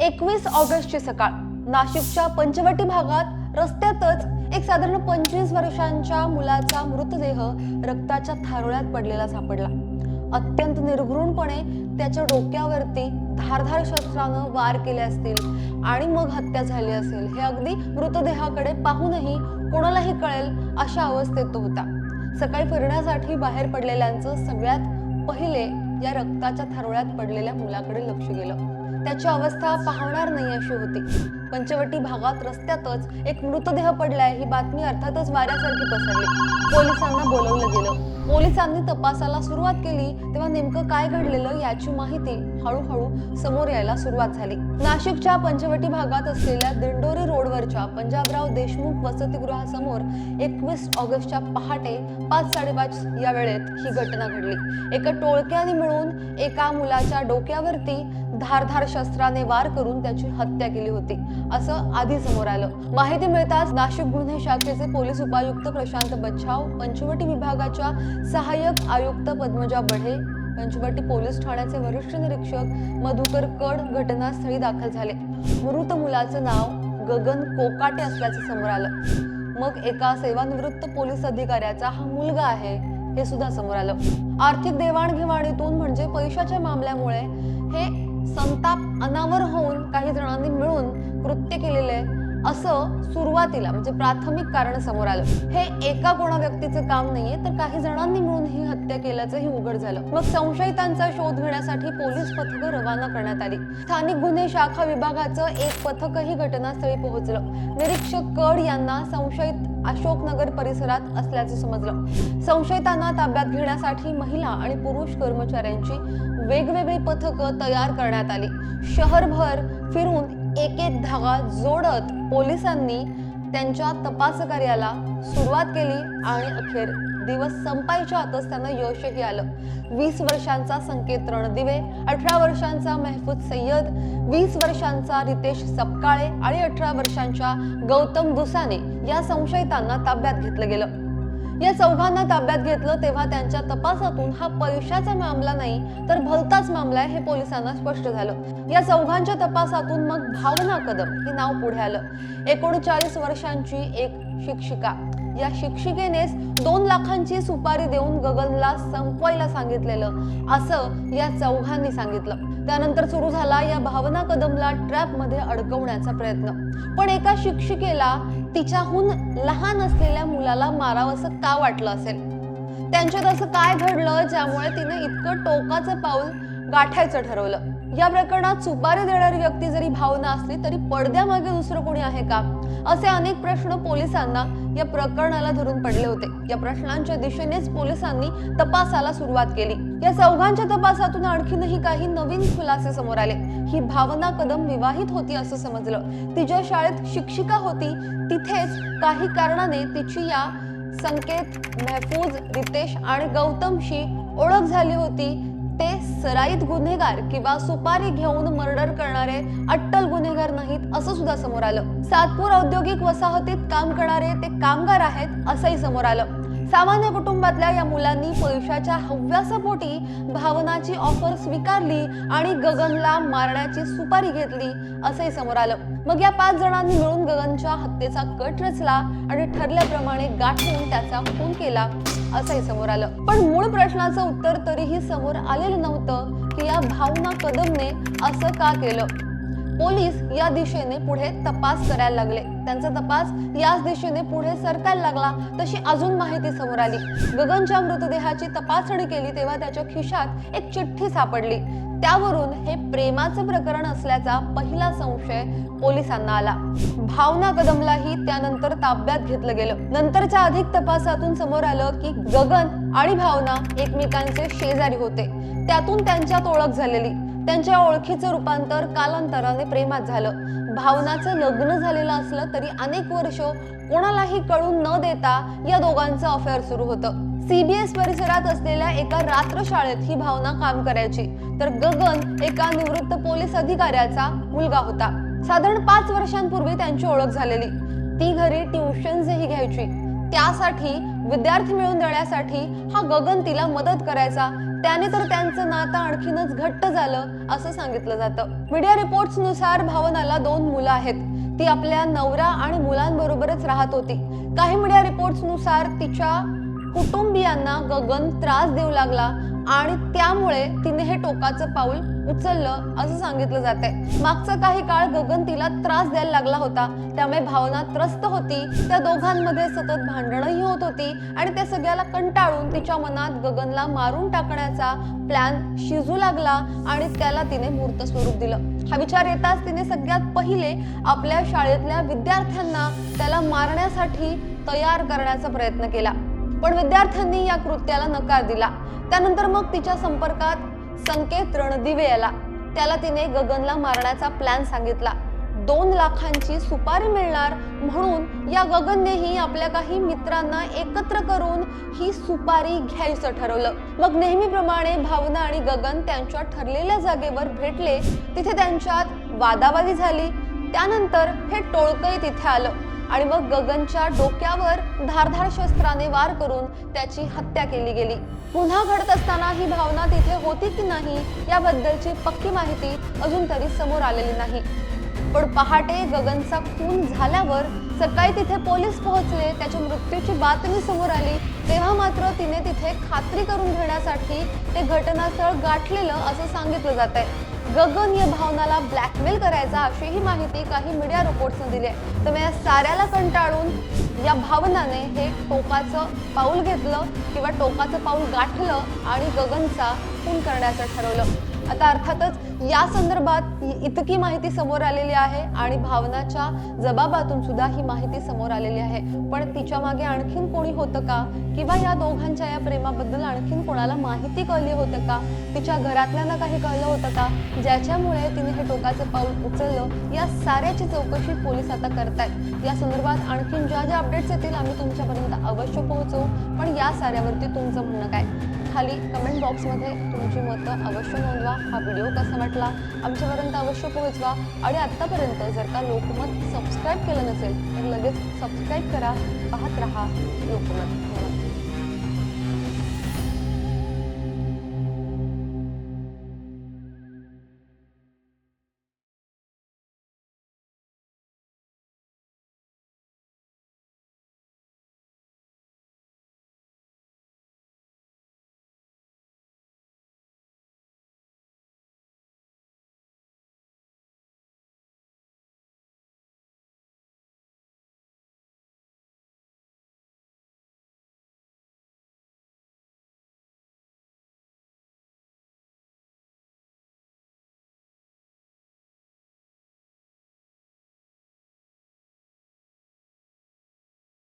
एकवीस ऑगस्टची सकाळ. नाशिकच्या पंचवटी भागात रस्त्यातच एक साधारण पंचवीस वर्षांच्या मुलाचा मृतदेह रक्ताच्या थारोळ्यात पडलेला सापडला. अत्यंत निर्घृणपणे त्याच्या डोक्यावरती धारधार शस्त्रानं वार केले असतील आणि मग हत्या झाली असेल हे अगदी मृतदेहाकडे पाहूनही कोणालाही कळेल अशा अवस्थेत तो होता. सकाळी फिरण्यासाठी बाहेर पडलेल्यांचं सगळ्यात पहिले या रक्ताच्या थारोळ्यात पडलेल्या मुलाकडे लक्ष गेलं. त्याची अवस्था पाहणार नाही अशी होती. पंचवटी भागात रस्त्यातच एक मृतदेह पडलाय ही बातमी अर्थातच वाऱ्यासारखी पसरली. पोलिसांना बोलवलं गेलं. पोलिसांनी तपासाला सुरुवात केली तेव्हा नेमकं काय घडलेलं याची माहिती हळूहळू समोर यायला सुरुवात झाली. नाशिकच्या पंचवटी भागात असलेल्या दिंडोरी रोडवरच्या पंजाबराव देशमुख वसतिगृहासमोर एकवीस ऑगस्टच्या पहाटे पाच साडेपाच या वेळेत ही घटना घडली. एका टोळक्याने मिळून एका मुलाच्या डोक्यावरती धारधार शस्त्राने वार करून त्याची हत्या केली होती असं आधी समोर आलं. माहिती मिळताच नाशिक गुन्हे शाखेचे पोलीस उपायुक्त प्रशांत बच्छाव पंचवटी विभागाच्या सहाय्यक आयुक्त पद्मजा बढे पंचवटी पोलीस ठाण्याचे वरिष्ठ निरीक्षक मधुकर कड घटनास्थळी दाखल झाले. मृत मुलाचं नाव गगन कोकाटे असल्याचं समोर आलं. मग एका सेवानिवृत्त पोलीस अधिकाऱ्याचा हा मुलगा आहे हे सुद्धा समोर आलं. आर्थिक देवाणघेवाणीतून म्हणजे पैशाच्या मामल्यामुळे हे संताप अनावर होऊन काही जणांनी मिळून कृत्य केलेले असं सुरुवातीला म्हणजे प्राथमिक कारण समोर आलं. हे एका कोणा व्यक्तीचं काम नाहीये तर काही जणांनी मिळून ही हत्या केल्याचंही उघड झालं. मग संशयितांचा शोध घेण्यासाठी पोलीस पथकं रवाना करण्यात आली. स्थानिक गुन्हे शाखा विभागाचं एक पथकही घटनास्थळी पोहोचलं. निरीक्षक कड यांना संशयित अशोकनगर परिसरात असल्याचं समजलं. संशयितांना ताब्यात घेण्यासाठी महिला आणि पुरुष कर्मचाऱ्यांची वेगवेगळी पथकं तयार करण्यात आली. शहरभर फिरून एक एक धागा जोडत पोलिसांनी त्यांच्या तपास कार्याला सुरुवात केली आणि अखेर दिवस संपायच्या आतच त्यांना यशही आलं. वीस वर्षांचा संकेत रणदिवे अठरा वर्षांचा महफूज सय्यद वीस वर्षांचा रितेश सपकाळे आणि अठरा वर्षांच्या गौतम दुसाने या संशयितांना ताब्यात घेतलं गेलं. या चौघांना ताब्यात घेतलं तेव्हा त्यांच्या तपासातून हा पैशाचा मामला नाही तर भलताच मामला आहे हे पोलिसांना स्पष्ट झालं. या चौघांच्या तपासातून मग भावना कदम हे नाव पुढे आलं. एकोणचाळीस वर्षांची एक शिक्षिका. या शिक्षिकेनेच दोन लाखांची सुपारी देऊन गगनला संपवायला सांगितलेलं असं या चौघांनी सांगितलं. त्यानंतर सुरू झाला या भावना कदमला ट्रॅपमध्ये अडकवण्याचा प्रयत्न. पण एका शिक्षिकेला तिच्याहून लहान असलेल्या मुलाला मारावंसं का वाटलं असेल? त्यांच्यात असं काय घडलं ज्यामुळे तिने इतकं टोकाचं पाऊल गाठायचं ठरवलं? या प्रकरणात सुपारी देणारी व्यक्ती जरी भावना असली तरी पडद्यामागे दुसरं कोणी आहे का? असे अनेक प्रश्न पोलिसांना या प्रकरणाला धरून पडले होते. या प्रश्नांच्या दिशेनेच पोलिसांनी तपासाला सुरुवात केली. या चौघांच्या तपासातून आणखीनही काही नवीन खुलासे समोर आले. ही भावना कदम विवाहित होती असं समजलं. ती ज्या शाळेत शिक्षिका होती तिथेच काही कारणाने तिची या संकेत महफूज रितेश आणि गौतमशी ओळख झाली होती. ते सराईत गुन्हेगार किंवा सुपारी घेऊन मर्डर करणारे अट्टल गुन्हेगार नाहीत असं सुद्धा समोर आलं. सातपूर औद्योगिक वसाहतीत काम करणारे ते कामगार आहेत असंही समोर आलं. सामान्य कुटुंबातल्या या मुलांनी पैशाच्या हव्यासापोटी भावनाची ऑफर स्वीकारली आणि गगनला मारण्याची सुपारी घेतली असंही समोर आलं. मग या पाच जणांनी मिळून गगनच्या हत्येचा कट रचला आणि ठरल्याप्रमाणे गाठून त्याचा खून केला असंही समोर आलं. पण मूळ प्रश्नाचं उत्तर तरीही समोर आलेलं नव्हतं की या भावना कदमने असं का केलं? पोलीस या दिशेने पुढे तपास करायला लागले. त्यांचा तपास याच दिशेने पुढे सरकायला लागला. तशी अजून माहिती समोर आली. गगनच्या मृतदेहाची तपासणी केली तेव्हा त्याच्या खिशात एक चिठ्ठी सापडली. त्यावरून हे प्रेमाचं प्रकरण असल्याचा पहिला संशय पोलिसांना आला. भावना कदमलाही त्यानंतर ताब्यात घेतलं गेलं. नंतरच्या अधिक तपासातून समोर आलं की गगन आणि भावना एकमेकांचे शेजारी होते. त्यातून त्यांच्यात ओळख झालेली. त्यांच्या ओळखीचं रूपांतर कालांतराने प्रेमात झालं. भावनाचं लग्न झालेलं असलं तरी अनेक वर्ष कोणालाही कळून न देता या दोघांचं अफेअर सुरू होतं. सीबीएस परिसरात असलेल्या एका रात्रशाळेत ही भावना काम करायची. तर गगन एका निवृत्त पोलीस अधिकाऱ्याचा मुलगा होता. साधारण पाच वर्षांपूर्वी त्यांची ओळख झालेली. ती घरी ट्युशन्सही घ्यायची. त्यासाठी विद्यार्थी मिळवून देण्यासाठी हा गगन तिला मदत करायचा त्याने तर त्यांचं नातं आणखीनच घट्ट झालं असं सांगितलं जातं. मीडिया रिपोर्ट्सनुसार भावनाला दोन मुलं आहेत. ती आपल्या नवरा आणि मुलांबरोबरच राहत होती. काही मीडिया रिपोर्ट्सनुसार तिच्या कुटुंबियांना गगन त्रास देऊ लागला. आणि त्यामुळे तिने हे टोकाचं पाऊल उचललं असं सांगितलं जात आहे मागचा काही काळ गगन तिला त्रास द्यायला लागला होता. त्यामुळे भावना त्रस्त होती. त्या दोघांमध्ये सतत भांडणही होत होती आणि त्या सगळ्याला कंटाळून तिच्या मनात गगनला मारून टाकण्याचा प्लॅन शिजू लागला आणि त्याला तिने मूर्त स्वरूप दिलं. हा विचार येताच तिने सगळ्यात पहिले आपल्या शाळेतल्या विद्यार्थ्यांना त्याला मारण्यासाठी तयार करण्याचा प्रयत्न केला. पण विद्यार्थ्यांनी या कृत्याला नकार दिला. त्यानंतर मग तिच्या संपर्कात संकेत रणदिवे आला. त्याला तिने गगनला मारण्याचा प्लॅन सांगितला. दोन लाखांची सुपारी मिळणार म्हणून या गगननेही आपल्या काही मित्रांना एकत्र करून ही सुपारी घ्यायचं ठरवलं. मग नेहमीप्रमाणे भावना आणि गगन त्यांच्या ठरलेल्या जागेवर भेटले. तिथे त्यांच्यात वादावादी झाली. त्यानंतर हे टोळकही तिथे आलं. आणि मग गगनच्या डोक्यावर धारधार शस्त्राने वार करून त्याची हत्या केली गेली. पुन्हा घडत असताना ही भावना तिथे होती की नाही याबद्दलची पक्की माहिती अजून तरी समोर आलेली नाही. पण पहाटे गगनचा खून झाल्यावर सकाळी तिथे पोलीस पोहोचले त्याच्या मृत्यूची बातमी समोर आली. तेव्हा मात्र तिने तिथे खात्री करून घेण्यासाठी ते घटनास्थळ गाठलेलं असं सांगितलं जात आहे गगन या भावनाला ब्लॅकमेल करायचा अशी ही माहिती काही मीडिया रिपोर्ट्सने दिली आहे. तर या साऱ्याला कंटाळून या भावनाने हे टोकाचं पाऊल घेतलं किंवा टोकाचं पाऊल गाठलं आणि गगनचा खून करण्याचं ठरवलं. आता अर्थातच या संदर्भात इतकी माहिती समोर आलेली आहे आणि भावनाच्या जबाबातून सुद्धा ही माहिती समोर आलेली आहे. पण तिच्यामागे आणखीन कोणी होतं का? किंवा या दोघांच्या या प्रेमाबद्दल आणखीन कोणाला माहिती कळली होतं का? तिच्या घरातल्यांना काही कळलं होतं का? ज्याच्यामुळे तिने हे टोकाचं पाऊल उचललं या साऱ्याची चौकशी पोलीस आता करतायत. या संदर्भात आणखीन ज्या ज्या अपडेट्स येतील आम्ही तुमच्यापर्यंत अवश्य पोहोचवू. पण या साऱ्यावरती तुमचं म्हणणं काय? खाली कमेंट बॉक्समध्ये तुमची मतं अवश्य नोंदवा. हा व्हिडिओ कसा वाटला? आमच्यापर्यंत अवश्य पोहोचवा. आणि आत्तापर्यंत जर का लोकमत सबस्क्राईब केलं नसेल तर लगेच सबस्क्राईब करा. पाहत रहा लोकमत.